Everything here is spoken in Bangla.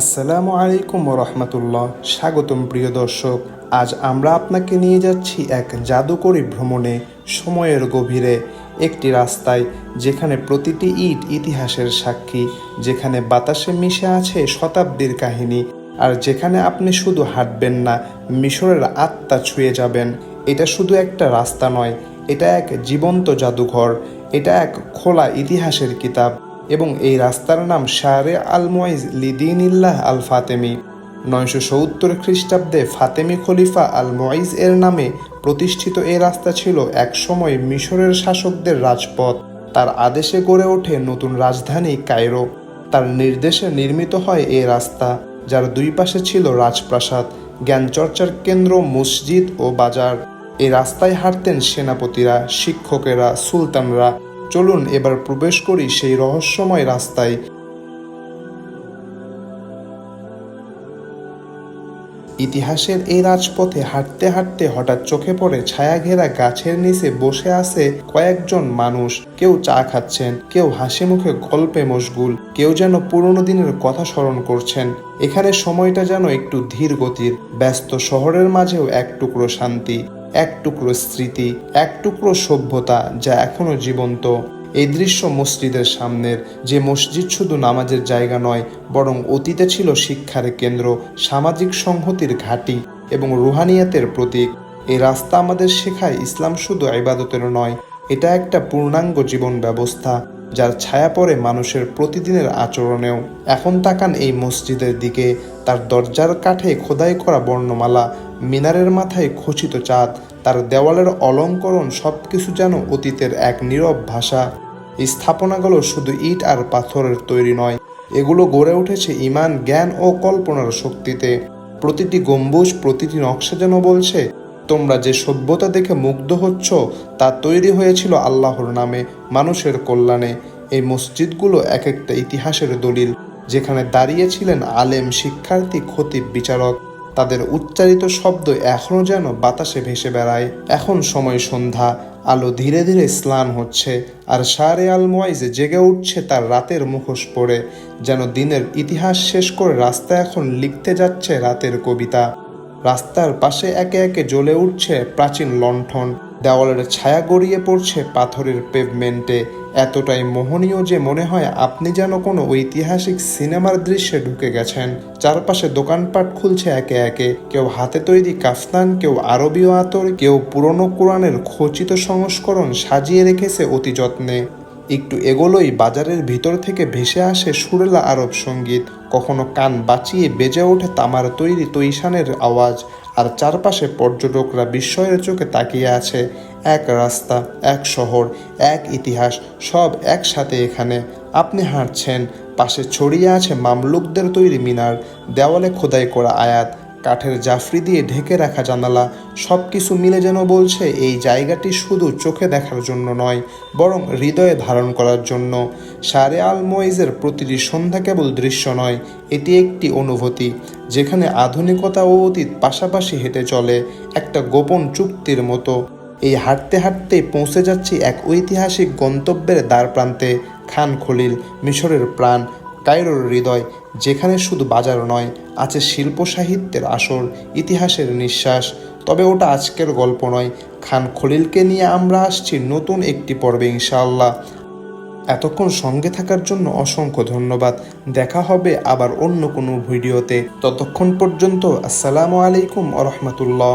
আসসালামু আলাইকুম রহমতুল্লাহ। স্বাগতম প্রিয় দর্শক, আজ আমরা আপনাকে নিয়ে যাচ্ছি এক জাদুকরী ভ্রমণে সময়ের গভীরে, একটি রাস্তায় যেখানে প্রতিটি ইট ইতিহাসের সাক্ষী, যেখানে বাতাসে মিশে আছে শতাব্দীর কাহিনী, আর যেখানে আপনি শুধু হাঁটবেন না, মিশরের আত্মা ছুঁয়ে যাবেন। এটা শুধু একটা রাস্তা নয়, এটা এক জীবন্ত জাদুঘর, এটা এক খোলা ইতিহাসের কিতাব। এবং এই রাস্তার নাম শারে আল মুইজ লিদিনিল্লাহ আল ফাতেমি। নয়শো সত্তর খ্রিস্টাব্দে ফাতেমি খলিফা আল মুইজ এর নামে প্রতিষ্ঠিত এই রাস্তা ছিল একসময় মিশরের শাসকদের রাজপথ। তার আদেশে গড়ে ওঠে নতুন রাজধানী কায়রো। তার নির্দেশে নির্মিত হয় এই রাস্তা, যার দুই পাশে ছিল রাজপ্রাসাদ, জ্ঞানচর্চার কেন্দ্র, মসজিদ ও বাজার। এই রাস্তায় হাঁটতেন সেনাপতিরা, শিক্ষকেরা, সুলতানরা। চলুন এবার প্রবেশ করি সেই রহস্যময় রাস্তায়। ইতিহাসের এই রাজপথে হাঁটতে হাঁটতে হঠাৎ চোখে পড়ে ছায়া ঘেরা গাছের নিচে বসে আছে কয়েকজন মানুষ। কেউ চা খাচ্ছেন, কেউ হাসি মুখে গল্পে মশগুল, কেউ যেন পুরনো দিনের কথা স্মরণ করছেন। এখানে সময়টা যেন একটু ধীর গতির, ব্যস্ত শহরের মাঝেও এক টুকরো শান্তি। এক টুকরো স্মৃতি, এক টুকরো সভ্যতা যা এখনও জীবন্ত। এই দৃশ্য মসজিদের সামনের যে মসজিদ শুধু নামাজের জায়গা নয়, বরং অতীতে ছিল শিক্ষার কেন্দ্র, সামাজিক সংহতির ঘাঁটি এবং রুহানিয়াতের প্রতীক। এই রাস্তা আমাদের শেখায় ইসলাম শুধু ইবাদতের নয়, এটা একটা পূর্ণাঙ্গ জীবন ব্যবস্থা যার ছায়া পড়ে মানুষের প্রতিদিনের আচরণেও। এখন তাকান এই মসজিদের দিকে, তার দরজার কাঠে খোদাই করা বর্ণমালা মিনারের মাথায় খচিত চাঁদ, তার দেওয়ালের অলঙ্করণ সবকিছু যেন অতীতের এক নীরব ভাষা। স্থাপনাগুলো শুধু ইট আর পাথরের তৈরি নয়, এগুলো গড়ে উঠেছে ইমান, জ্ঞান ও কল্পনার শক্তিতে। প্রতিটি গম্বুজ, প্রতিটি নকশা যেন বলছে, তোমরা যে সভ্যতা দেখে মুগ্ধ হচ্ছ, তা তৈরি হয়েছিল আল্লাহর নামে, মানুষের কল্যাণে। এই মসজিদগুলো এক একটা ইতিহাসের দলিল, যেখানে দাঁড়িয়েছিলেন আলেম শিক্ষার্থী, খতিব বিচারক। তাদের উচ্চারিত শব্দ এখনও যেন বাতাসে ভেসে বেড়ায়। এখন সময় সন্ধ্যা, আলো ধীরে ধীরে স্নান হচ্ছে, আর সারে আল মোয়াইজে জেগে উঠছে তার রাতের মুখোশ পড়ে, যেন দিনের ইতিহাস শেষ করে রাস্তা এখন লিখতে যাচ্ছে রাতের কবিতা। রাস্তার পাশে একে একে জ্বলে উঠছে প্রাচীন লণ্ঠন, দেওয়ালের ছায়া গড়িয়ে পড়ছে পাথরের পেভমেন্টে এতটাই মোহনীয় যে মনে হয় আপনি যেন কোনো ঐতিহাসিক সিনেমার দৃশ্যে ঢুকে গেছেন। চারপাশে দোকানপাট খুলছে একে একে। কেউ হাতে তৈরি কাফতান, কেউ আরবীয় আতর, কেউ পুরনো কোরআনের খচিত সংস্করণ সাজিয়ে রেখেছে অতি যত্নে। একটু এগোলোই বাজারের ভিতর থেকে ভেসে আসে সুরেলা আরব সংগীত। কখনো কান বাঁচিয়ে বেজে ওঠে তামার তৈরি তৈশানের আওয়াজ, আর চারপাশে পর্যটকরা বিস্ময়ের চোখে তাকিয়ে আছে। এক রাস্তা, এক শহর, এক ইতিহাস, সব একসাথে এখানে। আপনি হাঁটছেন, পাশে ছড়িয়ে আছে মামলুকদের তৈরি মিনার, দেওয়ালে খোদাই করা আয়াত। কাঠের জাফরি দিয়ে ঢেকে রাখা জানালা সব কিছু মিলে যেন বলছে এই জায়গাটি শুধু চোখে দেখার জন্য নয়, বরং হৃদয়ে ধারণ করার জন্য। সারে আল ময়েজের প্রতিটি সন্ধ্যা কেবল দৃশ্য নয়, এটি একটি অনুভূতি, যেখানে আধুনিকতা ও অতীত পাশাপাশি হেঁটে চলে একটা গোপন চুক্তির মতো। এই হাঁটতে হাঁটতেই পৌঁছে যাচ্ছি এক ঐতিহাসিক গন্তব্যের দ্বার প্রান্তে খান খলিল, মিশরের প্রাণ কায়রোর হৃদয়, যেখানে শুধু বাজার নয়, আছে শিল্প সাহিত্যের আসর, ইতিহাসের নিঃশ্বাস। তবে ওটা আজকের গল্প নয়। খান খলিলকে নিয়ে আমরা আসছি নতুন একটি পর্বে, ইনশাআল্লাহ। এতক্ষণ সঙ্গে থাকার জন্য অসংখ্য ধন্যবাদ। দেখা হবে আবার অন্য কোনো ভিডিওতে। ততক্ষণ পর্যন্ত আসসালামু আলাইকুম আ রহমতুল্লাহ।